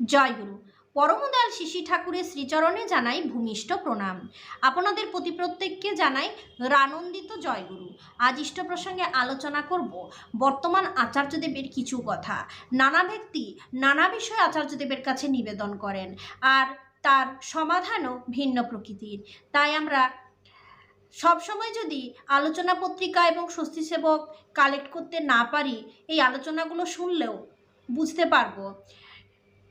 জয়গুরু পরমদয়াল শিশি ঠাকুরের শ্রীচরণে জানাই ভূমিষ্ঠ প্রণাম। আপনাদের প্রতি প্রত্যেককে জানাই রানন্দিত জয়গুরু আজ ইষ্ট প্রসঙ্গে আলোচনা করব বর্তমান আচার্যদেবের কিছু কথা। নানা ব্যক্তি নানা বিষয় আচার্যদেবের কাছে নিবেদন করেন আর তার সমাধানও ভিন্ন প্রকৃতির। তাই আমরা সবসময় যদি আলোচনা পত্রিকা এবং স্বস্তি সেবক কালেক্ট করতে না পারি, এই আলোচনাগুলো শুনলেও বুঝতে পারব।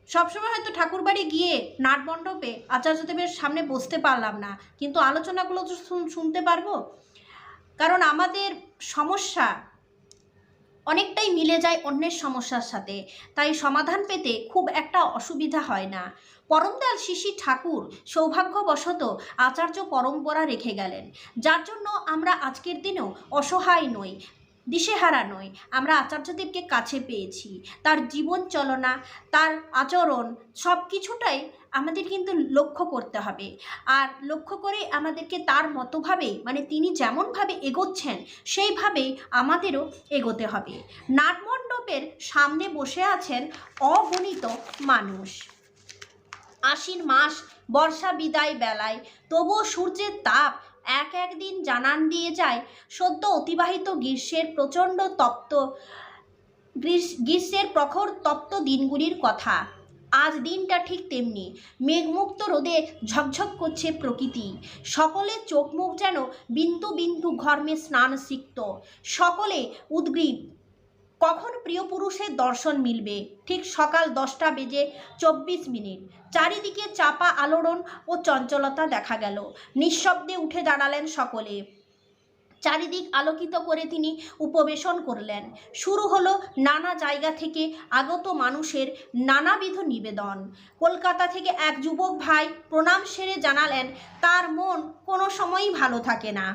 সবসময় হয়তো ঠাকুরবাড়ি গিয়ে নাট মণ্ডপে আচার্যদেবের সামনে বসতে পারলাম না, কিন্তু আলোচনাগুলো তো শুন- শুনতে পারব? কারণ আমাদের সমস্যা অনেকটাই মিলে যায় অন্যের সমস্যার সাথে, তাই সমাধান পেতে খুব একটা অসুবিধা হয় না। পরমদয়াল শিশি ঠাকুর সৌভাগ্যবশত আচার্য পরম্পরা রেখে গেলেন, যার জন্য আমরা আজকের দিনেও অসহায় নই। দিশেহারা নই। আমরা আচার্যদেবকে কাছে পেয়েছি। তার জীবন চলনা, তার আচরণ, সব কিছুটাই আমাদের কিন্তু লক্ষ্য করতে হবে। আর লক্ষ্য করে আমাদেরকে তার মতোভাবে মানে তিনি যেমনভাবে এগোচ্ছেন, সেইভাবেই আমাদেরও এগোতে হবে। নাটমণ্ডপের সামনে বসে আছেন অগণিত মানুষ। আশ্বিন মাস, বর্ষা বিদায় বেলায়, তবুও সূর্যের তাপ এক এক দিন জানান দিয়ে যায়, সদ্য অতিবাহিত গ্রীষ্মের প্রচণ্ড তপ্ত গ্রীষ্মের প্রখর তপ্ত দিনগুলির কথা। আজ দিনটা ঠিক তেমনি, মেঘমুক্ত রোদে ঝকঝক করছে প্রকৃতি। সকলে চোখ মুখ যেন বিন্দু বিন্দু ঘর্মে স্নান সিক্ত সকলে উদ্গ্রীব কখন প্রিয় পুরুষের দর্শন মিলবে? ঠিক সকাল দশটা বেজে চব্বিশ মিনিট। চারিদিকে চাপা আলোড়ন ও চঞ্চলতা দেখা গেল। নিঃশব্দে উঠে দাঁড়ালেন সকলে। চারিদিক আলোকিত করে তিনি উপবেশন করলেন। শুরু হলো নানা জায়গা থেকে আগত মানুষের নানাবিধ নিবেদন। কলকাতা থেকে এক যুবক ভাই প্রণাম সেরে জানালেন, তার মন কোনো সময়ই ভালো থাকে না।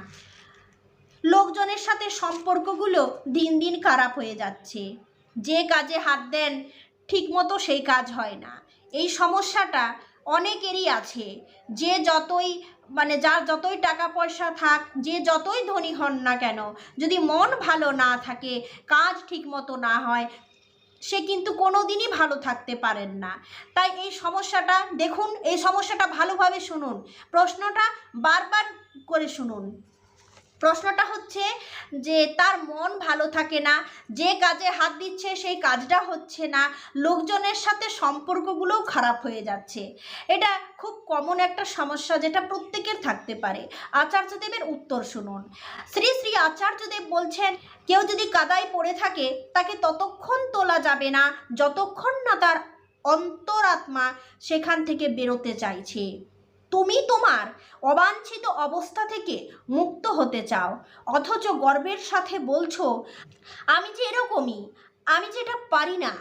লোকজনের সাথে সম্পর্কগুলো দিন দিন খারাপ হয়ে যাচ্ছে। যে কাজে হাত দেন, ঠিকমতো সেই কাজ হয় না। এই সমস্যাটা অনেকেরই আছে। যে যতই মানে যার যতই টাকা পয়সা থাক, যে যতই ধনী হন না কেন, যদি মন ভালো না থাকে, কাজ ঠিকমতো না হয়, সে কিন্তু কোনো দিনই ভালো থাকতে পারেন না। তাই এই সমস্যাটা দেখুন, এই সমস্যাটা ভালোভাবে শুনুন। প্রশ্নটা বারবার করে শুনুন। প্রশ্নটা হচ্ছে যে তার মন ভালো থাকে না, যে কাজে হাত দিচ্ছে সেই কাজটা হচ্ছে না, লোকজনের সাথে সম্পর্কগুলোও খারাপ হয়ে যাচ্ছে। এটা খুব কমন একটা সমস্যা যেটা প্রত্যেকের থাকতে পারে। আচার্যদেবের উত্তর শুনুন। শ্রী শ্রী আচার্যদেব বলছেন, কেউ যদি কাদায় পড়ে থাকে, তাকে ততক্ষণ তোলা যাবে না, যতক্ষণ না তার অন্তরাত্মা সেখান থেকে বেরোতে চাইছে। তুমি তোমার অবাঞ্ছিত অবস্থা থেকে মুক্ত হতে চাও। অথচ গর্বের সাথে বলছো, আমি যে এরকমই, আমি যেটা পারি না,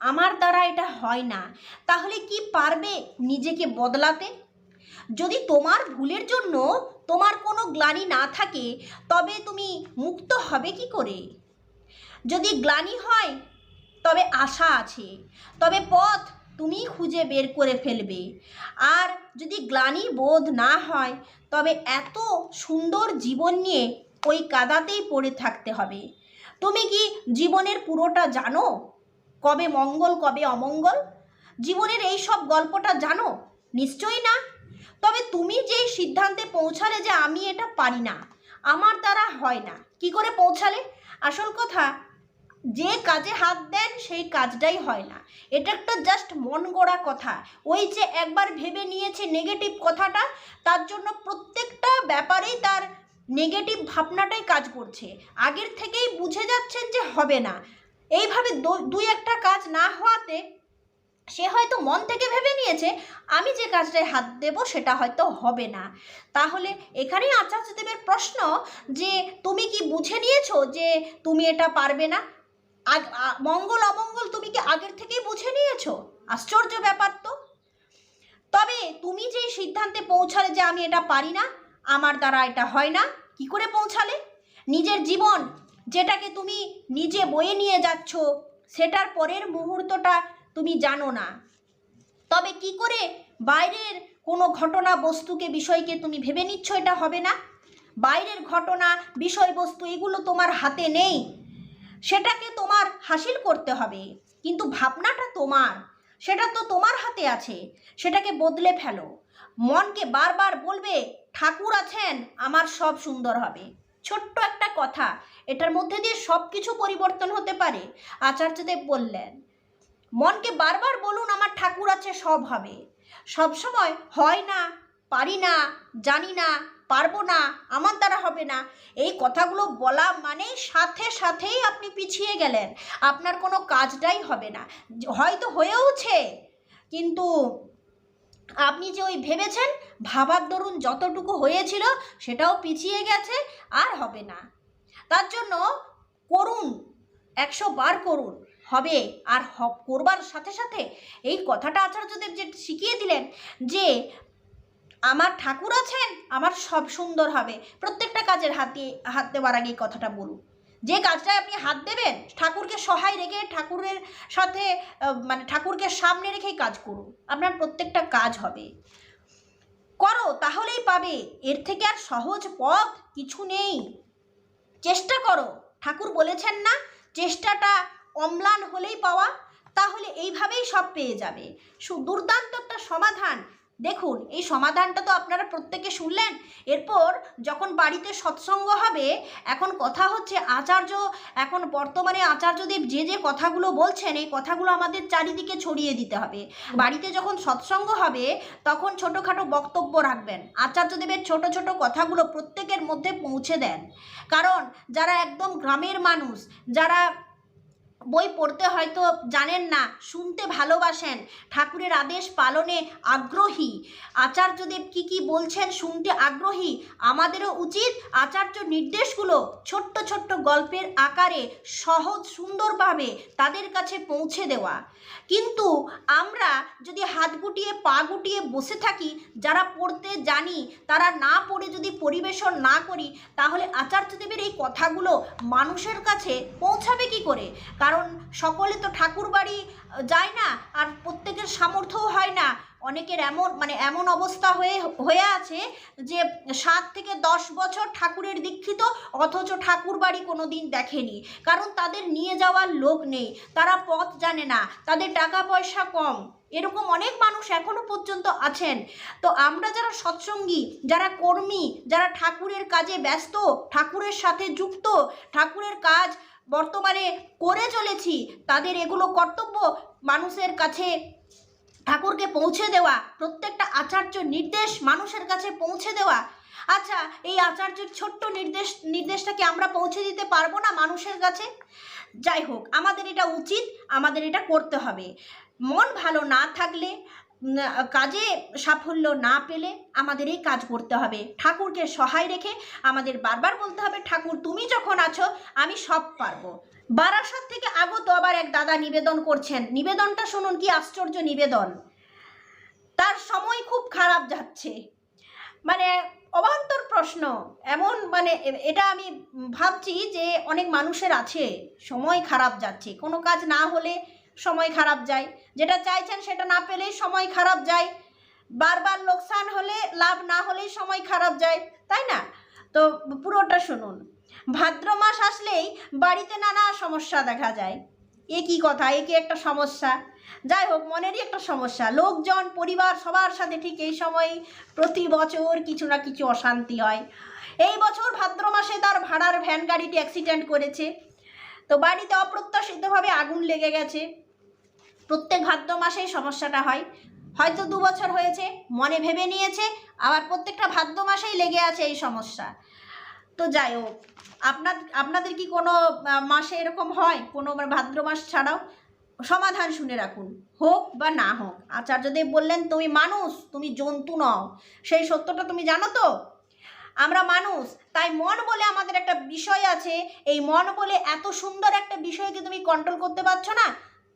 আমার দ্বারা এটা হয় না। তাহলে কি পারবে নিজেকে বদলাতে? যদি তোমার ভুলের জন্য তোমার কোনো গ্লানি না থাকে, তবে তুমি মুক্ত হবে কি করে? যদি গ্লানি হয়, তবে আশা আছে, তবে পথ তুমি খুঁজে বের করে ফেলবে। আর যদি গ্লানি বোধ না হয়, তবে এত সুন্দর জীবন নিয়ে ওই কাদাতেই পড়ে থাকতে হবে। তুমি কি জীবনের পুরোটা জানো? কবে মঙ্গল, কবে অমঙ্গল? জীবনের এই সব গল্পটা জানো? নিশ্চয়ই না। তবে তুমি যেই সিদ্ধান্তে পৌঁছালে যে আমি এটা পারি না, আমার দ্বারা হয় না। কি করে পৌঁছালে? আসল কথা যে কাজে হাত দেন, সেই কাজটাই হয় না। এটা একটা জাস্ট মন গড়া কথা। ওই যে একবার ভেবে নিয়েছে নেগেটিভ কথাটা, তার জন্য প্রত্যেকটা ব্যাপারেই তার নেগেটিভ ভাবনাটাই কাজ করছে। আগের থেকেই বুঝে যাচ্ছেন যে হবে না। এইভাবে দুই একটা কাজ না হওয়াতে সে হয়তো মন থেকে ভেবে নিয়েছে, আমি যে কাজটায় হাত দেব, সেটা হয়তো হবে না। তাহলে এখানেই আচার্যদেবের প্রশ্ন যে, তুমি কি বুঝে নিয়েছো যে, তুমি এটা পারবে না? আগ- মঙ্গল, অমঙ্গল তুমি কি আগের থেকেই বুঝে নিয়েছো? আশ্চর্য ব্যাপার তো। তবে তুমি যেই সিদ্ধান্তে পৌঁছালে যে আমি এটা পারি না, আমার দ্বারা এটা হয় না, কি করে পৌঁছালে? নিজের জীবন যেটাকে তুমি নিজে বয়ে নিয়ে যাচ্ছ, সেটার পরের মুহূর্তটা তুমি জানো না। তবে কি করে বাইরের কোনো ঘটনা, বস্তুকে, বিষয়কে তুমি ভেবে নিচ্ছ এটা হবে না? বাইরের ঘটনা, বিষয়বস্তু, এগুলো তোমার হাতে নেই। সেটাকে তোমার হাসিল করতে হবে। কিন্তু ভাবনাটা তোমার, সেটা তো তোমার হাতে আছে, সেটাকে বদলে ফেলো। মনকে বারবার বলবে, ঠাকুর আছেন, আমার সব সুন্দর হবে। ছোট্ট একটা কথা, এটার মধ্যে দিয়ে সব কিছু পরিবর্তন হতে পারে, আচার্যদেব বললেন। মনকে বারবার বলুন, আমার ঠাকুর আছে, সব হবে। সব সময় হয় না, পারি না, জানি না পারব না, আমার দ্বারা হবে না। এই কথাগুলো বলা মানে সাথে সাথেই আপনি পিছিয়ে গেলেন। আপনার কোনো কাজটাই হবে না। হয়তো হয়েওছে, কিন্তু আপনি যে ওই ভেবেছেন, ভাবার দরুন যতটুকু হয়েছিল, সেটাও পিছিয়ে গেছে, আর হবে না। তার জন্য করুন, একশো বার করুন, হবে আর করবার সাথে সাথে। এই কথাটা আচার্যদেব যে শিখিয়ে দিলেন যে আমার ঠাকুর আছেন, আমার সব সুন্দর হবে। প্রত্যেকটা কাজের হাত দিয়ে, হাত দেওয়ার আগে কথাটা বলুন। যে কাজটায় আপনি হাত দেবেন, ঠাকুরকে সহায় রেখে ঠাকুরের সাথে মানে ঠাকুরকে সামনে রেখেই কাজ করুন। আপনার প্রত্যেকটা কাজ হবে। করো, তাহলেই পাবে। এর থেকে আর সহজ পথ কিছু নেই। চেষ্টা করো। ঠাকুর বলেছেন না, চেষ্টাটা অম্লান হলেই পাওয়া, তাহলে এইভাবেই সব পেয়ে যাবে। দুর্দান্ত একটা সমাধান। দেখুন, এই সমাধানটা তো আপনারা প্রত্যেকে শুনলেন। এরপর যখন বাড়িতে সৎসঙ্গ হবে, এখন কথা হচ্ছে আচার্য, এখন বর্তমানে আচার্যদেব যে যে কথাগুলো বলছেন, এই কথাগুলো আমাদের চারিদিকে ছড়িয়ে দিতে হবে। বাড়িতে যখন সৎসঙ্গ হবে, তখন ছোটোখাটো বক্তব্য রাখবেন। আচার্যদেবের ছোট ছোট কথাগুলো প্রত্যেকের মধ্যে পৌঁছে দেন। কারণ, যারা একদম গ্রামের মানুষ, যারা বই পড়তে হয়তো জানেন না, শুনতে ভালোবাসেন, ঠাকুরের আদেশ পালনে আগ্রহী। আচার্যদেব কি কি বলছেন শুনতে আগ্রহী? আমাদেরও উচিত আচার্য নির্দেশগুলো ছোট্ট ছোট্ট গল্পের আকারে সহজ সুন্দরভাবে তাদের কাছে পৌঁছে দেওয়া। কিন্তু আমরা যদি হাত গুটিয়ে, পা গুটিয়ে বসে থাকি, যারা পড়তে জানি, তারা না পড়ে যদি পরিবেশন না করি, তাহলে আচার্যদেবের এই কথাগুলো মানুষের কাছে পৌঁছাবে কি করে? কারণ সকলে তো ঠাকুর বাড়ি যায় না, আর প্রত্যেকের সামর্থ্যও হয় না। অনেকের এমন মানে এমন অবস্থা হয়ে হয়ে আছে যে সাত থেকে দশ বছর ঠাকুরের দীক্ষিত, অথচ ঠাকুর বাড়ি কোনো দিন দেখেনি। কারণ তাদের নিয়ে যাওয়ার লোক নেই, তারা পথ জানে না, তাদের টাকা পয়সা কম। এরকম অনেক মানুষ এখনও পর্যন্ত আছেন। তো আমরা যারা সৎসঙ্গী, যারা কর্মী, যারা ঠাকুরের কাজে ব্যস্ত, ঠাকুরের সাথে যুক্ত, ঠাকুরের কাজ বর্তমানে করে চলেছি। তাদের এগুলো কর্তব্য মানুষের কাছে ঠাকুরকে পৌঁছে দেওয়া, প্রত্যেকটা আচার্য নির্দেশ মানুষের কাছে পৌঁছে দেওয়া। আচ্ছা এই আচার্যের ছোট্ট নির্দেশ, নির্দেশটাকে আমরা পৌঁছে দিতে পারব না মানুষের কাছে? যাই হোক, আমাদের এটা উচিত, আমাদের এটা করতে হবে। মন ভালো না থাকলে কাজে সাফল্য না পেলে আমাদের এই কাজ করতে হবে। ঠাকুরকে সহায় রেখে আমাদের বারবার বলতে হবে, ঠাকুর, তুমি যখন আছো, আমি সব পারব। বারাসাত থেকে আগত আবার এক দাদা নিবেদন করছেন। নিবেদনটা শুনুন, কি আশ্চর্য নিবেদন। তার সময় খুব খারাপ যাচ্ছে। মানে অবান্তর প্রশ্ন। এমন মানে এটা আমি ভাবছি যে অনেক মানুষের আছে। সময় খারাপ যাচ্ছে। কোনো কাজ না হলে সময় খারাপ যায়। যেটা চাইছেন সেটা না পেলেই সময় খারাপ যায়। বারবার লোকসান হলে লাভ না হলেই সময় খারাপ যায়, তাই না? তো পুরোটা শুনুন। ভাদ্র মাস আসলেই বাড়িতে নানা সমস্যা দেখা যায়। এ কি কথা? এ কি একটা সমস্যা? যাই হোক, মনেরই একটা সমস্যা। লোকজন, পরিবার সবার সাথে ঠিক এই সময় প্রতি বছর কিছু না কিছু অশান্তি হয়। এই বছর ভাদ্র মাসে তার ভাড়ার ভ্যান গাড়িটি অ্যাক্সিডেন্ট করেছে। তো বাড়িতে অপ্রত্যাশিতভাবে আগুন লেগে গেছে। প্রত্যেক ভাদ্র মাসেই সমস্যাটা হয়। হয়তো দু বছর হয়েছে, মনে ভেবে নিয়েছে, আবার প্রত্যেকটা ভাদ্র মাসেই লেগে আছে এই সমস্যা। তো যাই হোক আপনার আপনাদের কি কোনো মাসে এরকম হয়? কোনো ভাদ্র মাস ছাড়াও? সমাধান শুনে রাখুন, হোক বা না হোক। আচার্যদেব বললেন, তুমি মানুষ, তুমি জন্তু নও। সেই সত্যটা তুমি জানো তো? আমরা মানুষ, তাই মন বলে আমাদের একটা বিষয় আছে। এই মন বলে এত সুন্দর একটা বিষয়কে তুমি কন্ট্রোল করতে পারছ না,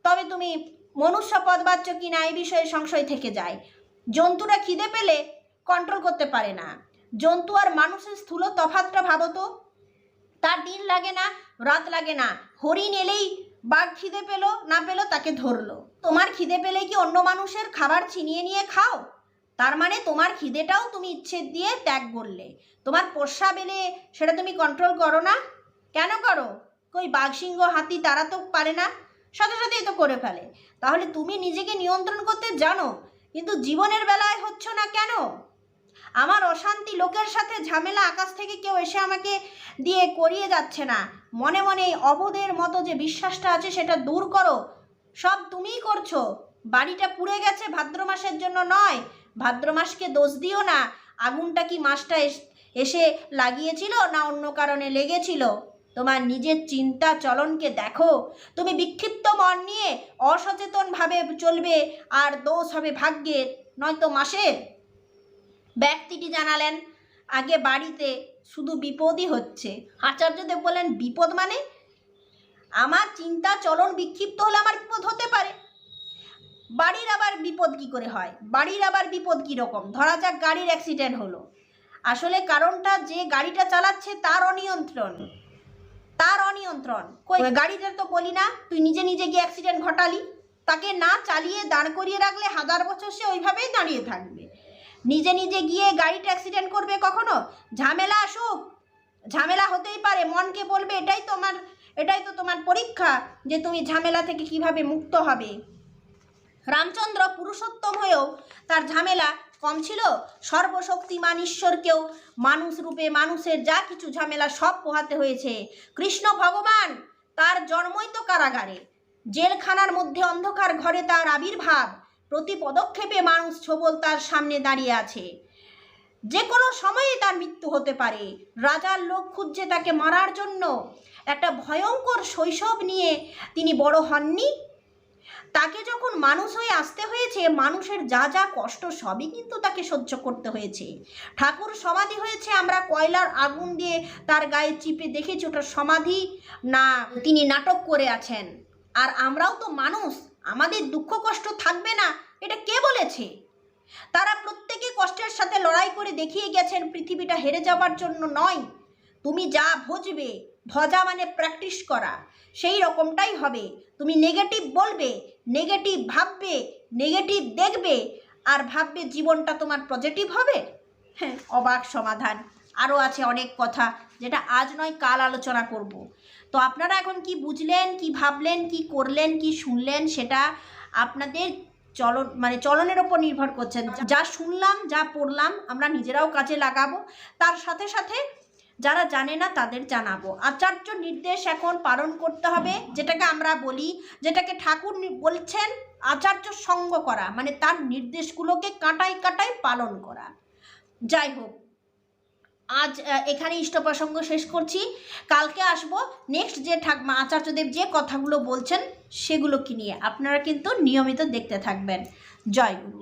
তবে তুমি মনুষ্য পদ পাচ্ছ কি না এই বিষয়ে সংশয় থেকে যায়। জন্তুরা খিদে পেলে কন্ট্রোল করতে পারে না। জন্তু আর মানুষের স্থূল তফাতটা ভাবো তো। তার দিন লাগে না, রাত লাগে না। হরিণ এলেই বাঘ খিদে পেল, না পেল তাকে ধরলো। তোমার খিদে পেলে কি অন্য মানুষের খাবার ছিনিয়ে নিয়ে খাও? তার মানে তোমার খিদেটাও তুমি ইচ্ছে দিয়ে ত্যাগ করলে। তোমার পোষা বেলে সেটা তুমি কন্ট্রোল করো না? কেন করো? কই বাঘ, সিংহ, হাতি তারা তো পারে না। সাথে সাথেই তো করে ফেলে। তাহলে তুমি নিজেকে নিয়ন্ত্রণ করতে জানো, কিন্তু জীবনের বেলায় হচ্ছ না কেন? আমার অশান্তি লোকের সাথে ঝামেলা আকাশ থেকে কেউ এসে আমাকে দিয়ে করিয়ে যাচ্ছে না। মনে মনে এই অবোধের মতো যে বিশ্বাসটা আছে সেটা দূর করো। সব তুমিই করছ। বাড়িটা পুড়ে গেছে ভাদ্র মাসের জন্য নয়। ভাদ্র মাসকে দোষ দিও না। আগুনটা কি মাসটা এস- এসে লাগিয়েছিল না অন্য কারণে লেগেছিল? তোমার নিজের চিন্তা চলনকে দেখো। তুমি বিক্ষিপ্ত মন নিয়ে অসচেতনভাবে চলবে আর দোষ হবে ভাগ্যের, নয়তো মাসের। ব্যক্তিটি জানালেন, আগে বাড়িতে শুধু বিপদই হচ্ছে। আচার্যদেব বলেন বিপদ মানে? আমার চিন্তা চলন বিক্ষিপ্ত হলে আমার বিপদ হতে পারে। বাড়ির আবার বিপদ কি করে হয়? বাড়ির আবার বিপদ কি রকম ধরা যাক গাড়ির অ্যাক্সিডেন্ট হলো। আসলে কারণটা যে গাড়িটা চালাচ্ছে তার অনিয়ন্ত্রণ। তার অনিয়ন্ত্রণ। কই? গাড়িটা তো বলি না তুই নিজে নিজে গিয়ে অ্যাক্সিডেন্ট ঘটালি। তাকে না চালিয়ে দাঁড় করিয়ে রাখলে হাজার বছর সে ওইভাবেই দাঁড়িয়ে থাকবে। নিজে নিজে গিয়ে গাড়িটা অ্যাক্সিডেন্ট করবে কখনো? ঝামেলা আসুক। ঝামেলা হতেই পারে মনকে বলবে এটাই তোমার এটাই তো তোমার পরীক্ষা যে তুমি ঝামেলা থেকে কীভাবে মুক্ত হবে। রামচন্দ্র পুরুষোত্তম হয়েও তার ঝামেলা কম ছিল, সর্বশক্তিমান ঈশ্বরকেও মানুষ রূপে মানুষের যা কিছু ঝামেলা সব পোহাতে হয়েছে। কৃষ্ণ ভগবান, তার জন্মই তো কারাগারে। জেলখানার মধ্যে অন্ধকার ঘরে তার আবির্ভাব। প্রতি পদক্ষেপে মানুষ ছবল তার সামনে দাঁড়িয়ে আছে। যে কোনো সময়ে তার মৃত্যু হতে পারে। রাজার লোক খুঁজছে তাকে মারার জন্য। একটা ভয়ঙ্কর শৈশব নিয়ে তিনি বড় হননি। তাকে যখন মানুষ হয়ে আসতে হয়েছে, মানুষের যা যা কষ্ট সবই কিন্তু তাকে সহ্য করতে হয়েছে। ঠাকুর সমাধি হয়েছে, আমরা কয়লার আগুন দিয়ে তার গায়ে চিপে দেখেছি, ওটা সমাধি না, তিনি নাটক করে আছেন। আর আমরাও তো মানুষ, আমাদের দুঃখ কষ্ট থাকবে না, এটা কে বলেছে? তারা প্রত্যেকে কষ্টের সাথে লড়াই করে দেখিয়ে গেছেন, পৃথিবীটা হেরে যাবার জন্য নয়। তুমি যা ভজবে ভজা মানে প্র্যাকটিস করা। সেই রকমটাই হবে। তুমি নেগেটিভ বলবে নেগেটিভ ভাববে নেগেটিভ দেখবে, আর ভাববে জীবনটা তোমার পজিটিভ হবে? হ্যাঁ অবাক সমাধান। আরও আছে অনেক কথা, যেটা আজ নয়, কাল আলোচনা করব। তো আপনারা এখন কি বুঝলেন, কি ভাবলেন, কি করলেন, কি শুনলেন, সেটা আপনাদের চলন মানে চলনের ওপর নির্ভর করছেন যা শুনলাম, যা পড়লাম, আমরা নিজেরাও কাজে লাগাবো। তার সাথে সাথে যারা জানে না তাদের জানাব। আচার্য নির্দেশ এখন পালন করতে হবে, যেটাকে আমরা বলি, যেটাকে ঠাকুর বলছেন আচার্য সঙ্গ করা মানে তার নির্দেশগুলোকে কাটাই কাটাই পালন করা। যাই হোক, আজ এখানে ইষ্ট প্রসঙ্গ শেষ করছি। কালকে আসব। নেক্সট যে ঠাকমা আচার্যদেব যে কথাগুলো বলছেন, সেগুলো কি নিয়ে? আপনারা কিন্তু নিয়মিত দেখতে থাকবেন। জয় গুরু।